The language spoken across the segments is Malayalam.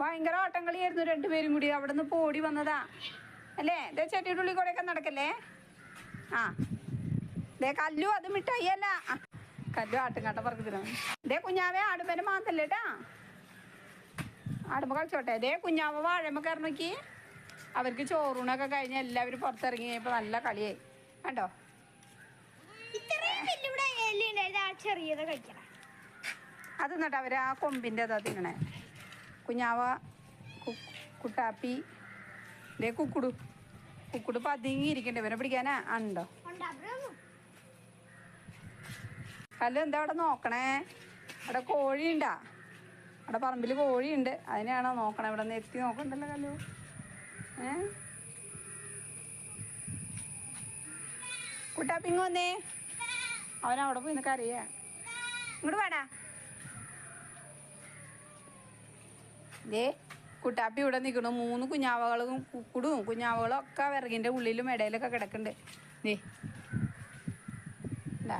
ഭയങ്കര ഓട്ടം കളിയായിരുന്നു രണ്ടുപേരും കൂടി. അവിടെ നിന്ന് പോടി വന്നതാ. അല്ലേ? ഇതേ ചെട്ടിയുടെ ഉള്ളിൽ കൂടെയൊക്കെ നടക്കല്ലേ? ആ. ദേ കല്ലു അത് മിഠായി അല്ല കല്ലു ആട്ടുംകാട്ട തരാം. ദേ കുഞ്ഞാവേ ആടുമ്പേനെ മാന്തല്ലേ കേട്ടാ ആടുമ്പോ കളിച്ചോട്ടെ. ദേ കുഞ്ഞാവ വാഴമ്മ കയറി നോക്കി. അവർക്ക് ചോറൂണൊക്കെ കഴിഞ്ഞ് എല്ലാവരും പുറത്തിറങ്ങി കഴിഞ്ഞപ്പോൾ നല്ല കളിയായി. കണ്ടോ? അത് എന്നിട്ട് അവർ ആ കൊമ്പിന്റെ അതാ തിന്നണേ. കുഞ്ഞാവ കുട്ടാപ്പി ദേ കുക്കുടു. കുക്കുടു പതുങ്ങിയിരിക്കണ്ടേ ഇവനെ പിടിക്കാനാ? ഉണ്ടോ? കല്ല് എന്താ അവിടെ നോക്കണേ? അവിടെ കോഴിയുണ്ടാ? അവിടെ പറമ്പിൽ കോഴിയുണ്ട്. അതിനെയാണോ നോക്കണേ? ഇവിടെ നിന്ന് എത്തി നോക്കണ്ടല്ലോ കല്ലു ഏ? കുട്ടാപ്പിങ് വന്നേ. അവനവിടെ പോയി നിനക്ക് അറിയാ ഇങ്ങോട്ട് വേടാ ദേ കുട്ടാപ്പി ഇവിടെ നിൽക്കണു മൂന്ന് കുഞ്ഞാവകളും കുക്കുടും കുഞ്ഞാവകളും ഒക്കെ വിറകിന്റെ ഉള്ളിലും ഇടയിലൊക്കെ കിടക്കുന്നുണ്ട് ദേ. ഇണ്ടാ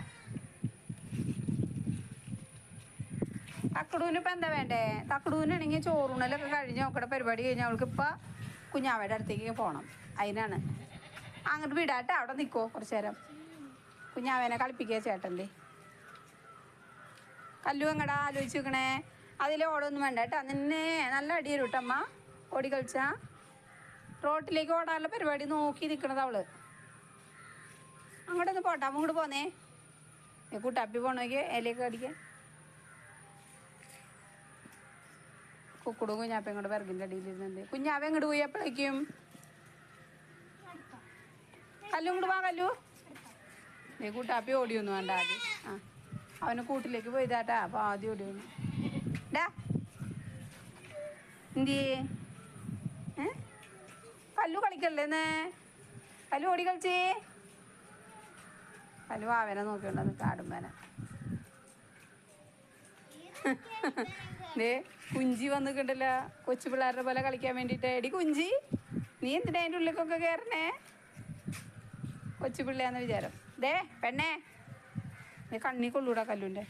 തക്കടൂന് ഇപ്പം എന്താ വേണ്ടേ? തക്കടൂനാണെങ്കിൽ ചോറൂണലൊക്കെ കഴിഞ്ഞ് നോക്കടെ പരിപാടി കഴിഞ്ഞ് അവൾക്ക് ഇപ്പം കുഞ്ഞാവയുടെ അടുത്തേക്ക് പോകണം അതിനാണ് അങ്ങോട്ട് വിടാട്ടെ. അവിടെ നിൽക്കുമോ കുറച്ച് നേരം. കുഞ്ഞാവേനെ കളിപ്പിക്കുക ചേട്ടന്റെ. കല്ലു എങ്ങടാ ആലോചിച്ച് വെക്കണേ അതിൽ ഓടൊന്നും വേണ്ട കേട്ടോ. നിന്നെ നല്ല അടി തരും കേട്ടോ അമ്മ. ഓടി റോട്ടിലേക്ക് ഓടാനുള്ള പരിപാടി നോക്കി നിൽക്കണത് അവൾ. അങ്ങോട്ടൊന്ന് പോട്ടെ. അമ്മ ഇങ്ങോട്ട് പോന്നേ. കുട്ടാപ്പി പോണോക്ക് ഇലയൊക്കെ അടിക്കാൻ കുക്കുടും കുഞ്ഞാപ്പ ഇങ്ങോട്ട് വിറകിന്റെ അടിയിലിരുന്നുണ്ട് കുഞ്ഞാവ ഇങ്ങോട്ട് പോയി എപ്പോഴേക്കും കല്ലു ഇങ്ങോട്ട് വാ കല്ലു. നീ കൂട്ടാപ്പി ഓടിയൊന്നും വേണ്ട ആദ്യം. ആ അവന് കൂട്ടിലേക്ക് പോയതാട്ടാ. അപ്പോൾ ആദ്യം ഓടി ഡാ. എന്തിയേ? ഏ? കല്ലു കളിക്കല്ലേന്ന് കല്ലു ഓടി കളിച്ചേ? കല്ലു ആവനെ നോക്കിയോണ്ടെന്ന് കാടുമ്പനെ ദേ കുഞ്ചി വന്നിട്ടുണ്ടല്ലോ കൊച്ചു പിള്ളേരുടെ പോലെ കളിക്കാൻ വേണ്ടിയിട്ട്. എടി കുഞ്ചി നീ എന്തിനാ അതിന്റെ ഉള്ളിലേക്കൊക്കെ കയറണേ കൊച്ചു പിള്ളയാന്ന് വിചാരം. ദേ പെണ്ണേ. നീ കണ്ണി കൊള്ളൂടാ കല്ലുന്റെ.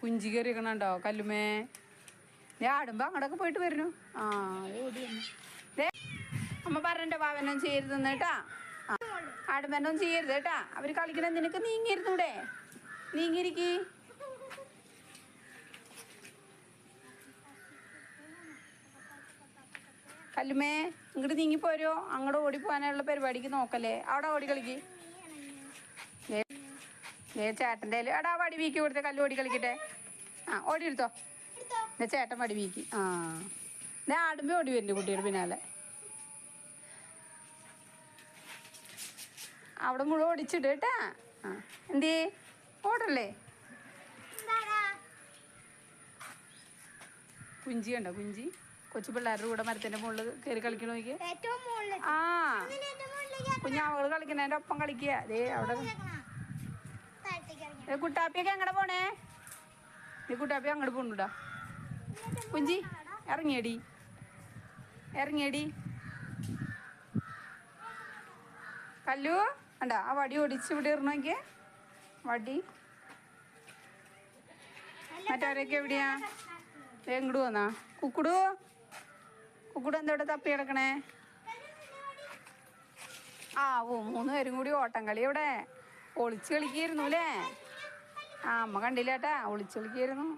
കുഞ്ചി കയറിക്കണുണ്ടോ കല്ലുമേ. നീ ആടുമ്പോ അങ്ങോട്ടൊക്കെ പോയിട്ട് വരുന്നു. ആ ഓടി അമ്മ പറഞ്ഞിട്ട് പാവനൊന്നും ചെയ്യരുതെന്ന് കേട്ടാ. ആ ആടുമ്പനൊന്നും ചെയ്യരുത് കേട്ടാ. അവർ കളിക്കണ നിനക്ക് നീങ്ങിയിരുന്നൂടെ? നീങ്ങിയിരിക്കി. കല്ലുമേ ഇങ്ങോട്ട് നീങ്ങിപ്പോരോ അങ്ങോട്ട് ഓടിപ്പോകാനുള്ള പരിപാടിക്ക് നോക്കല്ലേ. അവിടെ ഓടി കളിക്ക്. ദേ ചേട്ടന്റെ എടാ വടി വീക്കി കൊടുത്ത കല്ല് ഓടി കളിക്കട്ടെ. ആ ഓടി എടുത്തോ. എന്നാ ചേട്ടൻ വടി വീക്കി. ആ. എന്നാ ആടുമ്പോ ഓടി വരുന്നുണ്ട് കുട്ടിയുടെ പിന്നാലെ. അവിടെ മുഴുവൻ ഓടിച്ചിട്ട് കേട്ടാ. ആ എന്തേ ഓടല്ലേ? കുഞ്ചി കണ്ടോ കുഞ്ചി? കൊച്ചു പിള്ളേരുടെ കൂടെ മരത്തിന്റെ മുകളിൽ കയറി കളിക്കണ നോക്കി ആ. കുഞ്ഞാവകൾ കളിക്കണേന്റെ ഒപ്പം കളിക്കുക. അതേ അവിടെ കുട്ടാപ്പിയൊക്കെ എങ്ങടെ പോണേ? നീ കുട്ടാപ്പി അങ്ങോട്ട് പോണുടാ കുഞ്ചി ഇറങ്ങിയടി ഇറങ്ങിയടി കല്ലു അണ്ട ആ വടി ഒടിച്ച് ഇവിടെ ഇറങ്ങി വടി. മറ്റാരൊക്കെ എവിടെയാ? എങ്ങോട്ട് വന്നാ. കുക്കുടു കുക്കുടു എന്തോടെ തപ്പി കിടക്കണേ? ആ ഓ മൂന്ന് പേരും കൂടി ഓട്ടം കളി ഇവിടെ. ഒളിച്ച് കളിക്കായിരുന്നു അല്ലേ? ആ അമ്മ കണ്ടില്ല കേട്ടാ. ഒളിച്ചൊളിക്കായിരുന്നു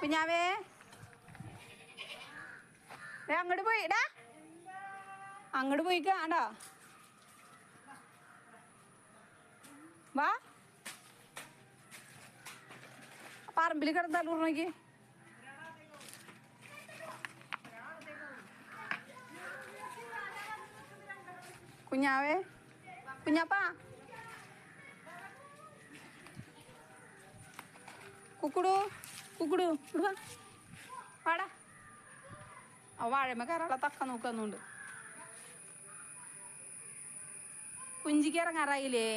കുഞ്ഞാവേ. അങ്ങോട്ട് പോയി. ഇടാ അങ്ങോട്ട് പോയി കാണാ വാ. പറമ്പിൽ കിടന്നാലും ഉറങ്ങി കുഞ്ഞാവേ. കുഞ്ഞാപ്പാ. കുക്കുടു കുക്കുടു ഇവിടെ വാ. ആ വാഴമ്മ കയറാളെ തക്ക നോക്കുന്നുണ്ട് കുഞ്ചിക്ക് ഇറങ്ങാറായില്ലേ?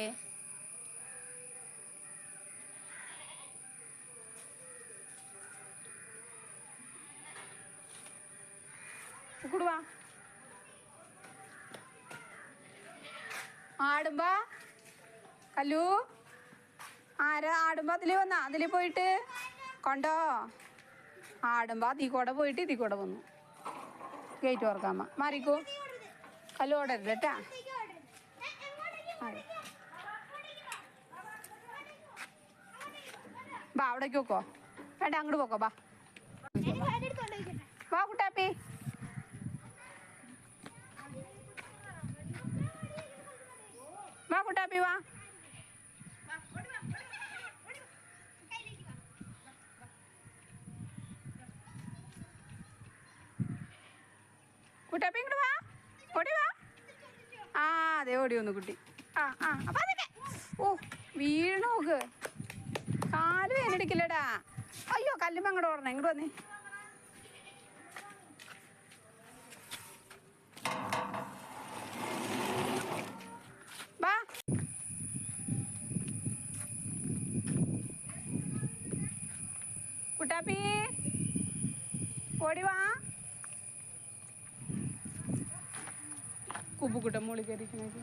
കുക്കുടു വാ. ആടുമ്പോ. കല്ലു. ആരാ? ആടുമ്പോ അതിൽ വന്നാ? അതിൽ പോയിട്ട് കൊണ്ടോ? ആടുമ്പോൾ അതിൽ കൂടെ പോയിട്ട് ഇതി കൂടെ വന്നു. ഗേറ്റ് ഓർക്കാമ മാറിക്കോ. കല്ല് ഓടരുത് കേട്ടാ. ബാ അവിടേക്ക് വെക്കോ. വേണ്ട അങ്ങോട്ട് പോക്കോ ബാ. വാ കുട്ടാപ്പി. വാ കുട്ടാപ്പി വാ കുട്ടാപ്പി ഇങ്ങോട്ട് വാ ഓടി വാ ആ അതെ ഓടി വന്നു കുട്ടി. ആ ആ അപ്പൊ അതൊക്കെ. ഓ വീണു നോക്ക്. കാൽ വേനടിക്കില്ലടാ അയ്യോ കല്ലുമ്പോ അങ്ങോട്ട് ഓടണം ഇങ്ങോട്ട് വന്നേ. വാ. കുട്ടാപ്പി ഓടി വാ. കുബുക്കുട്ടൻ മോളി കയറിക്കണേക്ക്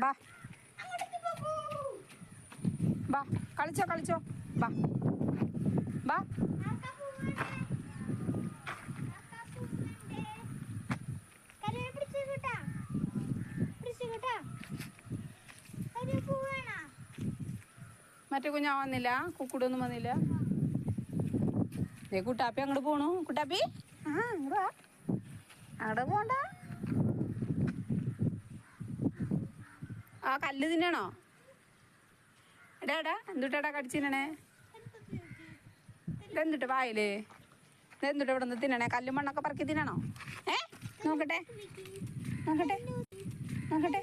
ബാ. ബാ. കളിച്ചോ കളിച്ചോ. ബാ. മറ്റേ കുഞ്ഞാ വന്നില്ല കുക്കുടൊന്നും വന്നില്ല. ദേ കുട്ടാപ്പി അങ്ങോട്ട് പോണു. കുട്ടാപ്പി? ആ അങ്ങോട്ട് വാ. അങ്ങോട്ട് പോണ്ട. ആ കല്ല് തിന്നണോ? എടാ എടാ എന്തുട്ടാടാ കടിച്ചിരണേ ഇതെന്തുട്ട് വായിലേ? ഇതെന്തുട്ട് ഇവിടെ നിന്ന് തിന്നണേ? കല്ലും മണ്ണൊക്കെ പറക്കി തിന്നണോ? ഏ? നോക്കട്ടെ. നോക്കട്ടെ. നോക്കട്ടെ.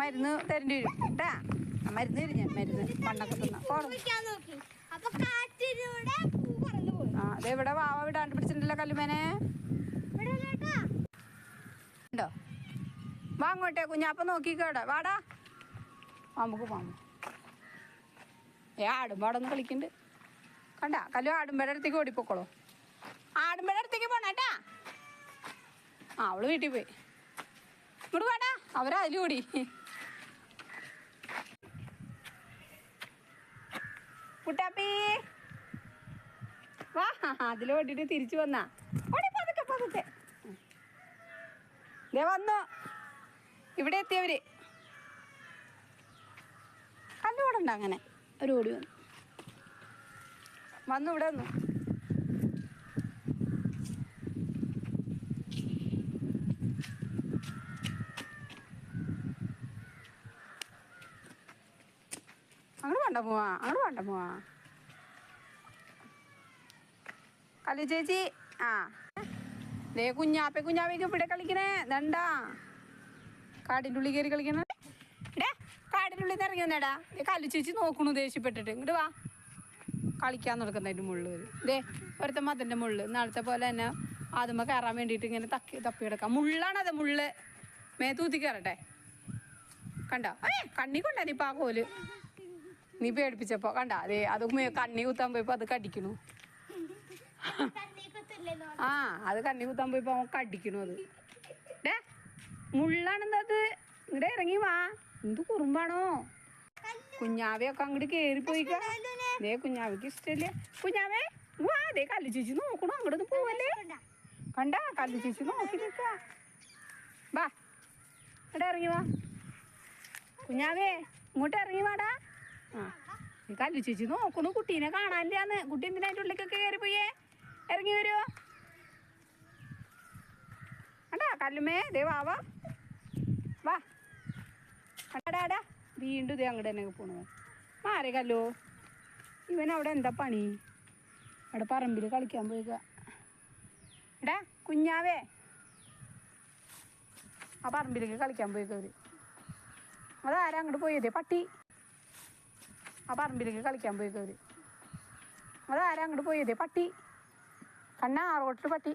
മരുന്ന് തരേണ്ടി വരും. കേട്ടാ മരുന്ന് ഞാൻ മരുന്ന്. മണ്ണൊക്കെ തിന്ന. ആ അതെ ഇവിടെ വാവ വിടാണ്ട് പിടിച്ചിട്ടുണ്ടല്ലോ കല്ലുമേനെ. ഉണ്ടോ വാ അങ്ങോട്ടേ കുഞ്ഞാപ്പ നോക്കിക്കോടെ വാടാ. നമുക്ക് പോകാം ഏ ഒന്ന് കളിക്കുന്നുണ്ട് കണ്ട? കല്ലു ആടുമ്പയുടെ അടുത്തേക്ക് ഓടിപ്പോക്കോളൂ. ആടുമ്പയുടെ അടുത്തേക്ക് പോണേട്ടാ ആ അവൾ വീട്ടിൽ പോയി. ഇങ്ങോട്ട് വേടാ. അവരതിൽ കുട്ടാപ്പി വാ അതിൽ ഓടിട്ട് തിരിച്ചു വന്നാ. ഓടി പതുക്കെ പതുക്കെ. ദേ വന്നു. ഇവിടെ എത്തിയവര്. കണ്ടുകൂടണ്ട അങ്ങനെ. ഒരു ഓടി വന്നു. വന്നു ഇവിടെ വന്നു അങ്ങോട്ട് വേണ്ട പോവാ അങ്ങോട്ട് വേണ്ട പോവാ കളി ചേച്ചി ആ. ദേ കുഞ്ഞാപ്പ കുഞ്ഞാപ്പയ്ക്ക് ഇവിടെ കളിക്കണേ. ദണ്ടാ കാടിന്റെ ഉള്ളിൽ കയറി കളിക്കണേ ഇടേ കാടിന്റെ ഉള്ളിൽ നിന്ന് ഇറങ്ങി വന്നേടാ. ദേ കല്ലു ചേച്ചി നോക്കണു ദേഷ്യപ്പെട്ടിട്ട്. ഇങ്ങോട്ട് വാ. കളിക്കാൻ നടക്കുന്നതിന്റെ മുള്ളു വരും. ദേ ഒരത്തെ മതിന്റെ മുള്ള് നാളത്തെ പോലെ തന്നെ ആദ്യമ കയറാൻ വേണ്ടിയിട്ട് ഇങ്ങനെ തക്കി തപ്പി കിടക്കാം മുള്ളാണത് മുള്ള്. മേത്തൂത്തി കയറട്ടെ. കണ്ടോ? ഏ കണ്ണി കൊണ്ടാ നീ ആ കോൽ. നീ പേടിപ്പിച്ചപ്പോ കണ്ട അതെ അത് കണ്ണി കുത്താൻ പോയപ്പോ അത് കടിക്കണു. ആ അത് കണ്ണി കുത്താൻ പോയപ്പോ അവൻ കടിക്കണു അത്. ഡേ മുള്ളാണെന്താ അത് ഇവിടെ ഇറങ്ങി വാ. എന്ത് കുറുമ്പാണോ? കുഞ്ഞാവയൊക്കെ അങ്ങോട്ട് കേറി പോയിക്ക ദേ കുഞ്ഞാവയ്ക്ക് ഇഷ്ടല്ലേ. കുഞ്ഞാവേ വാ ദേ കല്ലു ചേച്ചി നോക്കണു അങ്ങോട്ട് പോവല്ലേ? കണ്ട കല്ലു ചേച്ചി നോക്കി നിക്ക. വാ ഇവിടെ ഇറങ്ങി വാ. കുഞ്ഞാവേ ഇങ്ങോട്ട് ഇറങ്ങി വാടാ. ആ. കല്ലു ചേച്ചി നോക്കണു കുട്ടീനെ കാണാനില്ലാന്ന് കുട്ടി എന്തിനാ അതിന്റെ ഉള്ളിലേക്കൊക്കെ കയറി പോയേ? ഇറങ്ങി വരുമോ അടാ കല്ലുമേ ദേ വാ വാ. വാ. അടാ വീണ്ടും ഇതേ അങ്ങോട്ട് തന്നെ പോണു. മാറി കല്ലോ? ഇവൻ അവിടെ എന്താ പണി? അവിടെ പറമ്പിൽ കളിക്കാൻ പോയിക്ക എടാ കുഞ്ഞാവേ. ആ പറമ്പിലേക്ക് കളിക്കാൻ പോയിക്കവര് അതാരാ അങ്ങോട്ട് പോയതേ പട്ടി. ആ പറമ്പിലേക്ക് കളിക്കാൻ പോയിക്കവര് അതാരാ അങ്ങോട്ട് പോയതേ? പട്ടി. കണ്ണാ റോട്ടിൽ പട്ടി.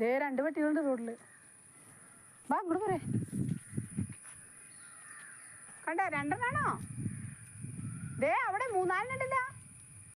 ദേ രണ്ട് പട്ടികളുണ്ട് റോഡിൽ വാ അങ്ങോട്ട് പോരെ. കണ്ട രണ്ടെണ്ണാണോ? ദേ അവിടെ മൂന്നാലിനുണ്ടല്ലോ